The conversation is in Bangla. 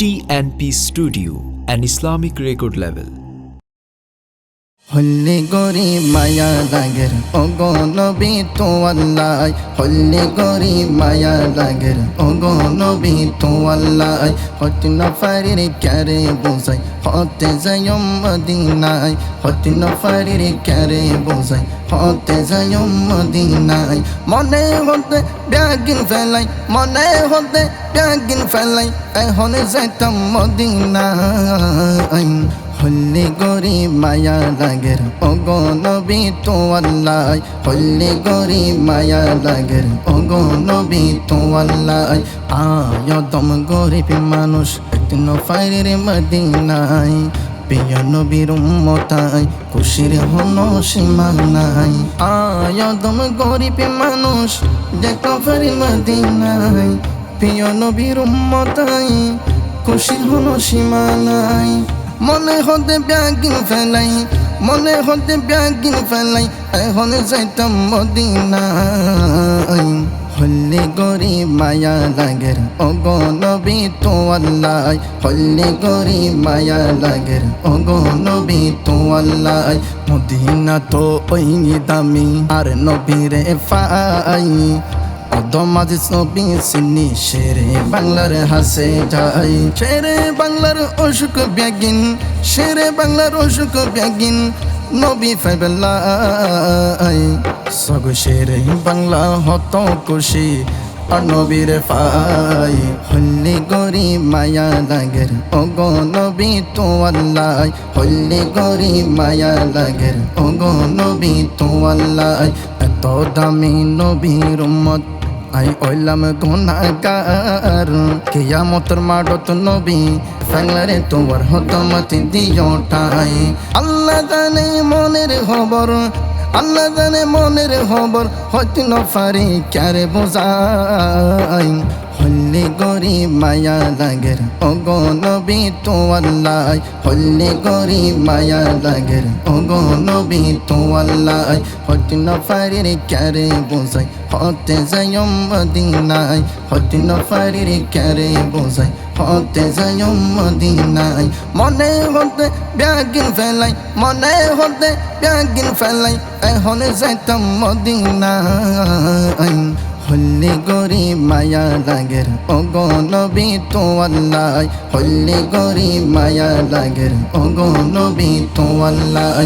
TNP Studio, an Islamic record label. হল্লি গরি মায়া লাগের, ওগো নবী তো আল্লাহ। হল্লি গরি মায়া লাগের, ওগো নবী তো আল্লাহ। হতে না ফারির ক্যারে বোঝাই, হতে যাই মদিনায় হতে না ফারির ক্যারে বোঝাই, হতে যাই মদিনায় মনে হতে ব্যাগিন ফেলাই, মনে হতে ব্যাগিন ফেলাই, এখন যাইতাম মদিনায়। হল্লি গরি মায়া লাগের, ওগো নবী তো আল্লাহ। হল্লি গরি মায়া লাগের, ওগো নবী তো আল্লাহ। আয় দম গরিব মানুষ একদিন ফাইরের মদিনায়। প্রিয় নবীর উম্মতাই খুশির হন সীমা নাই। আয় দম গরিব মানুষ যে কফারি মদিনায়। প্রিয় নবীর উম্মতাই খুশির হন সীমা নাই। মনে হতে ব্যাগিন ফেলাই, মনে হতে ব্যাগিন ফেলাই, এখন যাইতাম মদিনায়। হল্লি গরি মায়া লাগের ওগো নবী তো আল্লাহ। হল্লি গরি মায়া লাগের ওগো নবী তো আল্লাহ। মদিনা তো ওই দামি, আর নবীরে ফাই। অদমাজ নবী সিনি শেরে বাংলার হাসে যাই। শেরে বাংলার অসুখ ব্যাগিন, শেরে বাংলার অসুখ ব্যাগিন, নবী ফাইবেলাই সগ শেরে বাংলা হত খুশি নবীর ফাই। হল্লি গরি মায়া লাগের, ওগো নবী তো আল্লাহ। হল্লি গরি মায়া লাগের, ওগো নবী তো আল্লাহ। এত দামি নবীর উম্মত। আই ওইলাম গুনাগার কিয়ামতর মাডত নবী ফ্যাংলারে তোমার হতমতি দিও ঠাই। আল্লাহ জানে মনের খবর, আল্লাহ জানে মনের খবর, হয়তো নফারি ক্যারে বোঝাই। হল্লি গরি মায়া লাগের। ওগো নবী তো আল্লাহ হল্লি গরি মায়া লাগের। ওগো নবী তো আল্লাহ হইতে ন পারি ক্যারে বোঝাই। হতে যাই মদিনায় হতে ন পারি ক্যারে বোঝাই। হতে যাই মদিনায়, মনে হতে ব্যাগিন ফেলাই, মনে হতে ব্যাগিন ফেলাই। এখন যাইতাম মদিনায়। হল্লি গরি মায়া লাগের ও নবী তো আল্লাহ। হল্লি গরি মায়া লাগের ও নবী তো আল্লাহ।